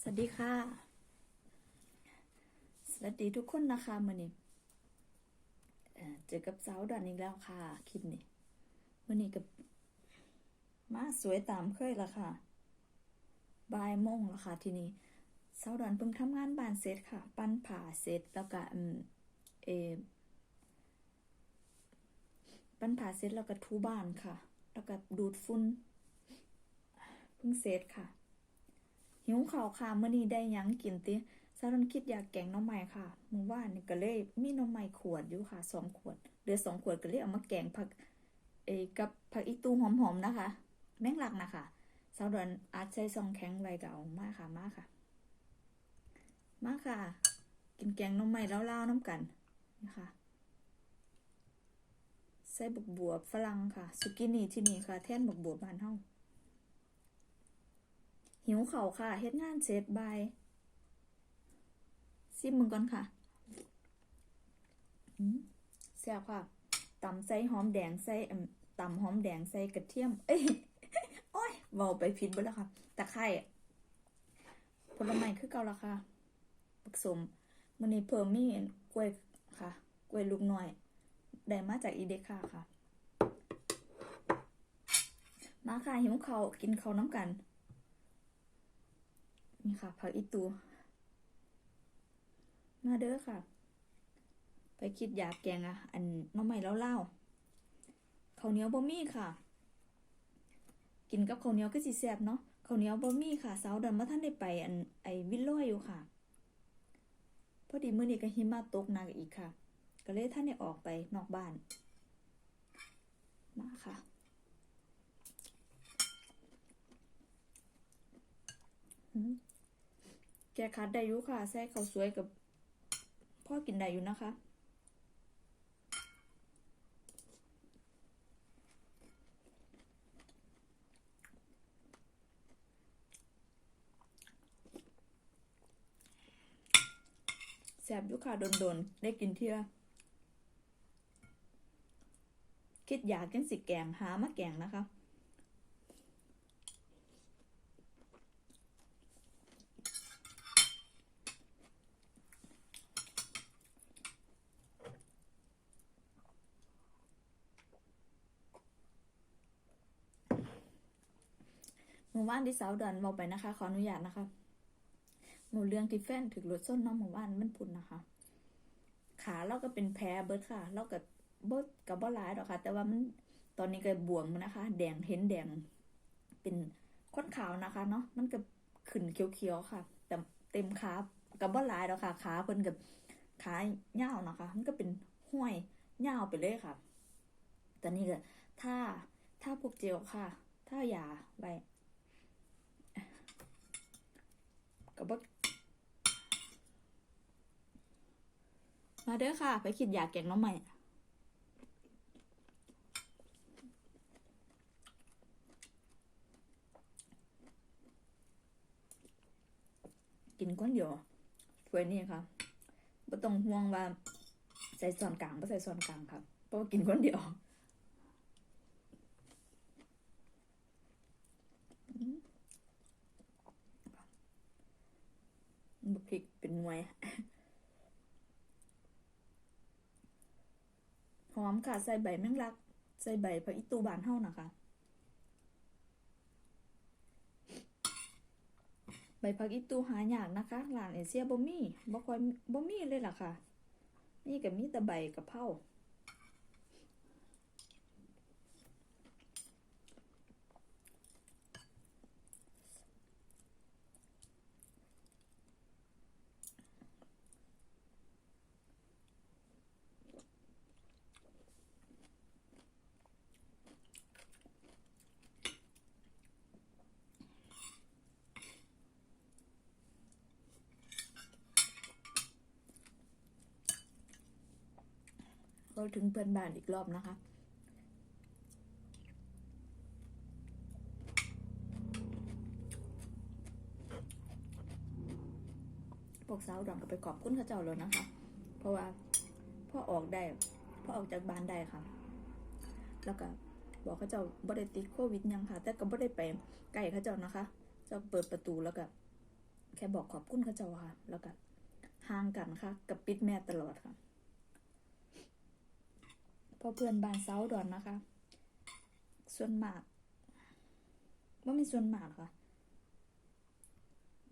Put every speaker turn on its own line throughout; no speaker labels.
สวัสดีค่ะ สวัสดีทุกคนนะคะมื่อนี้เอ่อเจอกับสาวดอนอีกแล้วค่ะ คลิปนี้มื่อนี้กับมาสวยตามเคยละค่ะบ่ายโมงล้วค่ะ ทีนี้สาวดอนเพิ่งทำงานบ้านเสร็จค่ะ ปั้นผ่าเสร็จแล้วก็เออปั้นผ่าเสร็จแล้วก็ทูบ้านค่ะ แล้วก็ดูดฝุ่นเพิ่งเสร็จค่ะ หิวข้าวค่ะมื้อนี้ได้หยังกินติซารันคิดอยากแกงน้ำใหม่ค่ะมื้อวานนี่ก็เลยมีน้ำใหม่ขวดอยู่ค่ะสองขวดเหลือสองขวดก็เลยเอามาแกงผักเอกับผักอีตูหอมๆนะคะ แมงลักนะคะสาวดอนอาจใช้ซองแข็งไว้ก็เอามาค่ะมาค่ะ มาค่ะ กินแกงน้ำใหม่แล้วเล่าวๆน้ำกันนะคะใส่บกบวบฝรั่งค่ะสุกินี่ที่นี่ค่ะ แท่นบกบวบบ้านเฮา หิวเขาวค่ะเฮ็ดงานเสร็จบายซิมมึงก่อนค่ะอืมแซ่บค่ะตำใส่หอมแดงใส่อืมตำหอมแดงใส่กระเทียม เอ้ยโอ้ยเบาไปผิดเบิดแล้วค่ะตะไคร้ผลไม้คือเก่าละค่ะผสมมื้อนี้เพิ่มมีกล้วยค่ะ กล้วยลูกน้อย ได้มาจากอีเดค่าค่ะ มาค่ะหิวเขาวกินเขาวน้ำกัน นี่ค่ะผักอีตู มาเด้อค่ะ ไปคิดอยากแกงอะอันน้องใหม่เล่าๆข้าวเหนียวบะหมี่ค่ะ กินกับข้าวเหนียวก็สิแซ่บเนาะข้าวเหนียวบะหมี่ค่ะสาวดันมาท่านได้ไป อันไอวิลล่อยอยู่ค่ะ พอดีมื้อนี้ก็หิมะตกหนักอีกค่ะ ก็เลยท่านได้ออกไปนอกบ้าน มาค่ะ อืม แกคัดได้ยู่ค่ะใส่ข้าวสวยกับพ่อกินได้อยู่นะคะ แสบยู่ค่ะโดนๆ ได้กินเที่ยคิดอยากจังสิแกงหามาแกงนะคะ เมื่อวานที่สาวดอนบอกไปนะคะ ขออนุญาตนะคะหนูเรื่องที่แฟนถึงรถส้นน้องเมื่อวานมันพุ่นนะคะ ขาเราก็เป็นแผลเบิดค่ะ เราก็เบิดกับบ่หลายดอกค่ะ แต่ว่ามันตอนนี้ก็บวมนะคะ แดงเห็นแดง เป็นข้นขาวนะคะ เนาะมันก็ขึ้นเขียวๆค่ะ แต่เต็มขากับบ่หลายดอกค่ะ ขาเพิ่นกับขาเหี่ยวนะคะ มันก็เป็นห้วยเหี่ยวไปเลยค่ะ ตอนนี้ก็ถ้าถ้าพวกเจลค่ะ ถ้ายาไว้ กับบมาเด้อค่ะ ไปคิดอยากแกงน้องใหม่กินก้อนเดียวถ้วยนี้ค่ะไม่ต้องห่วงว่าใส่ส่วนกลางไม่ใส่ส่วนกลางครับเพราะว่ากินก้อนเดียว บุ นหน่วย หอมค่ะ ใส่ใบแมงลัก ใส่ใบผักอิตูบานเฮานะคะ ใบผักอิตูหายากนะคะหลานเอเชียบ่มีบ่ค่อยบ่มีเลยล่ะค่ะ นี่ก็มีแต่ใบกะเพราาถึงเพื่อนบ้านอีกรอบนะคะพวกสาวดองก็ไปขอบคุณเขาเจ้าเลยนะคะ เพราะว่าพ่อออกได้พ่อออกจากบ้านได้ค่ะ แล้วก็บอกเขาเจ้าบ่ได้ติดโควิดยังค่ะ แต่ก็บ่ได้ไปใกล้เขาเจ้านะคะเจ้าเปิดประตูแล้วก็แค่บอกขอบคุณเขาเจ้าค่ะ แล้วก็ห่างกันค่ะ กับปิดแม่ตลอดค่ะ พอเพื่อนบ้านเซาดอนนะคะ ส่วนมากว่ามีส่วนมากค่ะ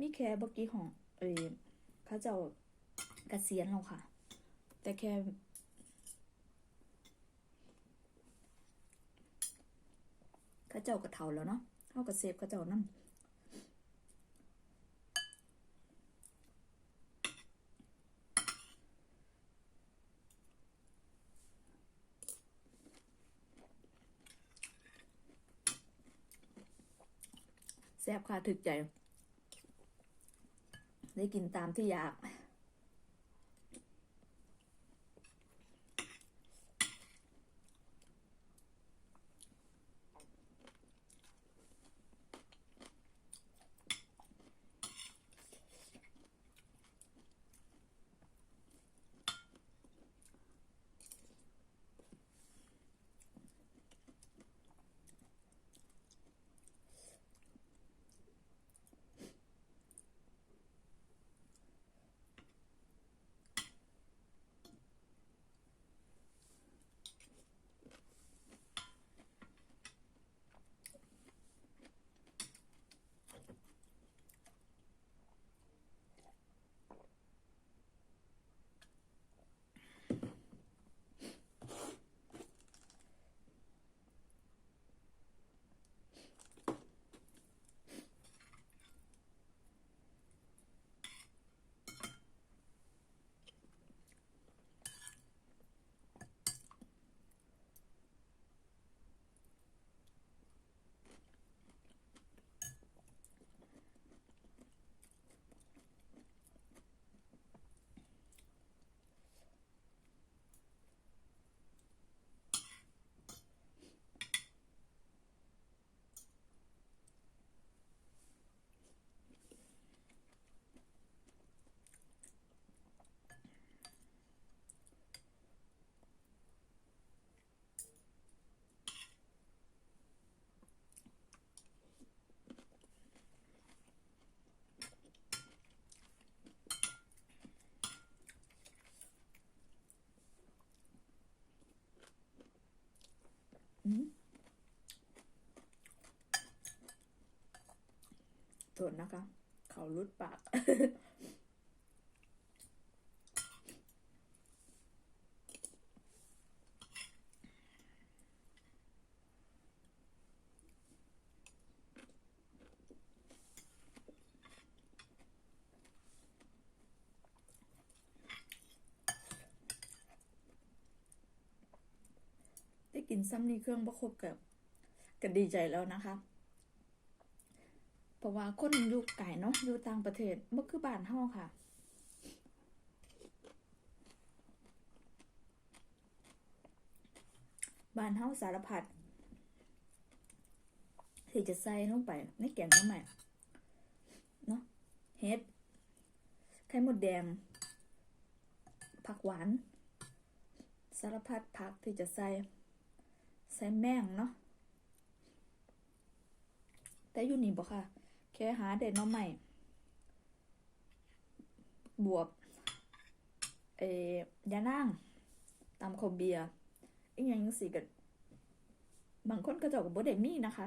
มีแค่บกี้ของเออเขาเจ้าเกษียณแล้วค่ะ แต่แค่เขาเจ้าก็เฒ่าแล้วเนาะเขาก็เซฟเขาเจ้านั่น ค่าถึกใจ ได้กินตามที่อยาก ทษนะคะ เขารุดปาก ได้กินซ้ำนี่เครื่องประครบกับก็ดีใจแล้วนะคะ เพราะว่าคนอยู่ไก่เนาะอยู่ต่างประเทศเมื่อคือบ้านเฮาค่ะ บ้านเฮาสารพัดที่จะใส่ลงไปในแกงน้ำใหม่เนาะเฮ็ดไข่มดแดง ผักหวาน สารพัดผักที่จะใส่ใส่แม่งเนาะแต่อยู่นี่บอกค่ะ ค่หาเด็ดน้องใหม่ บวบเอ่ยานั่งตามคาวเบียร์อีกอย่างยังสิกับบางคนก็เจะกับบเด็กนี่นะคะ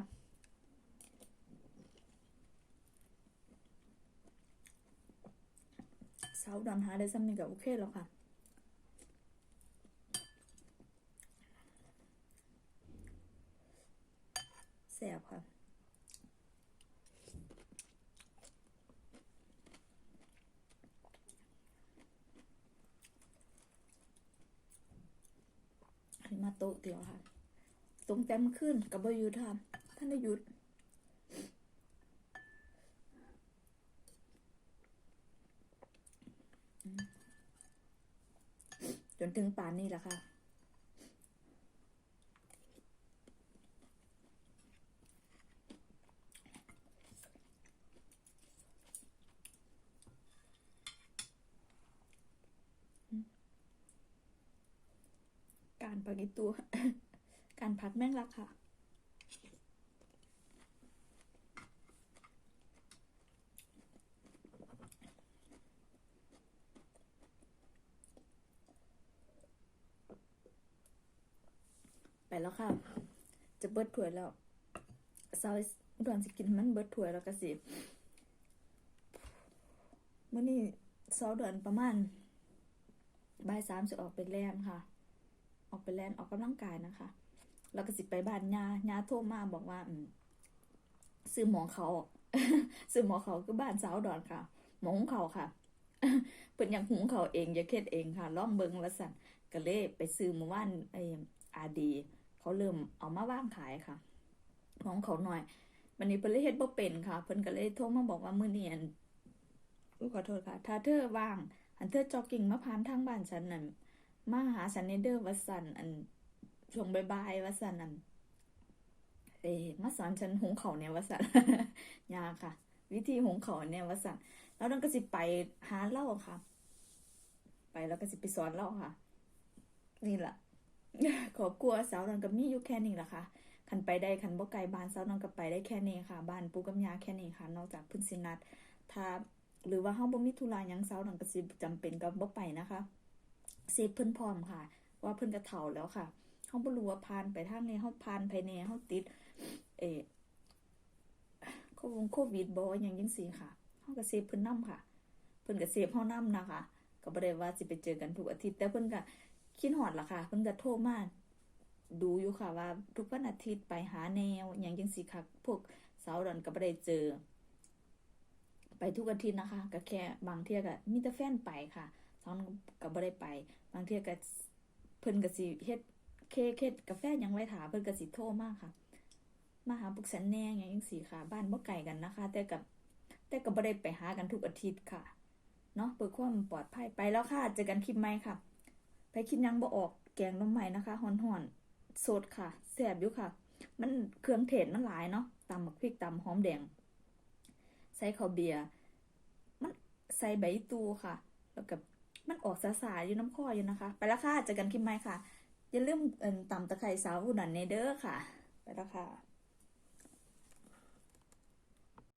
สาวดอนหาได้ซ้ำนี่ก็โอเคแล้วค่ะ แซ่บค่ะ อันนี้ มาโตเดียวค่ะตรงแต่มขึ้นกับบยุทธค่ะท่านยุดจนถึงป่านนี้แหละค่ะ พักอีตัว การพักแม่งรักค่ะ ไปแล้วค่ะ จะเบิดถั่วแล้วซาวด่วนสิกินมันเบิดถั่วแล้วก็สิเมื่อนี้ซาวด่วนประมาณบ่ายสามจะออกเป็นแรมค่ะ ออกไปแลนออกกำลังกายนะคะแล้วก็สิไปบ้านยายาโทรมาบอกว่า อืมซื้อหมองเขาซื้อหมองเขาคือบ้านสาวดอุดรค่ะ หมองเขาค่ะเพิ่นอยากหุงเขาเองอยากเฮ็ดเองค่ะลองเบิงว่าซั่นก็เลยไปซื้อเมื่อวานไอ้อาดี เขาเริ่มเอามาว่างขายค่ะของเขาหน่อยวันนี้เพิ่นเลยเฮ็ดบ่เป็นค่ะ เพิ่นก็เลยโทรมาบอกว่ามื้อนี้อันขอโทษค่ะ ถ้าเธอว่าง อันเธอจอกกิ้งมาผ่านทางบ้านฉันนั่น มาหาฉันในเด้อว่าซั่นอันช่วงบายๆว่าซั่นอันเอมาสอนฉันหุงข้าเนี่ยว่าซั่นยากค่ะ วิธีหุงข้าเนี่ยว่าซั่นแล้วนั่นก็สิไปหาเล้าค่ะ ไปแล้วก็สิไปสอนเล้าค่ะ นี่แหละขอบครัวสาวนันกับมีอยู่แค่นี้ล่ะค่ะคันไปได้คันบ่ไกลบ้านสาวนันก็ไปได้แค่นี้ค่ะบ้านปูกับยาแค่นี้ค่ะ นอกจากพิ่นสินัดถ้าหรือว่าเฮาบ่มีธุระยังสาวนันก็สิจำเป็นก็บ่ไปนะคะ เซฟเพิ่นพร้อมค่ะ ว่าเพิ่นก็เฒ่าแล้วค่ะเฮาบ่รู้ว่าผ่านไปทางนี้เฮาผ่านภายในเฮาติด เอโควงโควิดบ่หยังจังซี่ค่ะเฮาก็เซฟเพิ่นนํค่ะ เพิ่นก็เซฟเฮานํนะคะ ก็บ่ได้ว่าสิไปเจอกันทุกอาทิตย์แต่เพิ่นก็คิดฮอดล่ะค่ะ เพิ่นก็โทรมาดูอยู่ค่ะว่าทุกวันอาทิตย์ไปหาแนวหยังจังซี่ค่ะ พวกสาวดอนก็บ่ได้เจอ ไปทุกอาทิตย์นะคะ ก็แค่บางเที่ยก็มีแต่แฟนไปค่ะ สาวดอนก็บ่ได้ไป บางเที่ยก็เพิ่นก็สิเฮ็ดเคเฮ็ดกาแฟยังไว้ถาเพิ่นก็สิโทรมากค่ะ มาหาพวกฉันแน่ยังจังซี่ค่ะ บ้านบ่ไกลกันนะคะ แต่กับแต่ก็บ่ได้ไปหากันทุกอาทิตย์ค่ะ เนาะเพื่อความปลอดภัยไปแล้วค่ะ เจอกันคลิปใหม่ค่ะ ไปคลิปยังบ่ออกแกงน้ำใหม่นะคะห่อนๆสดค่ะแซบอยู่ค่ะ มันเครื่องเทศมันหลายเนาะตำบักพริกตำหอมแดงใส่ข้าวเบียร์มันใส่ใบตูค่ะ แล้วกับ มันออกสาๆอยู่น้ำข้ออยู่นะคะ ไปแล้วค่ะเจอกันคลิปใหม่ค่ะ อย่าลืมเอ่นตำตะไคร้สาวอุดันเนเดอร์ค่ะ ไปแล้วค่ะ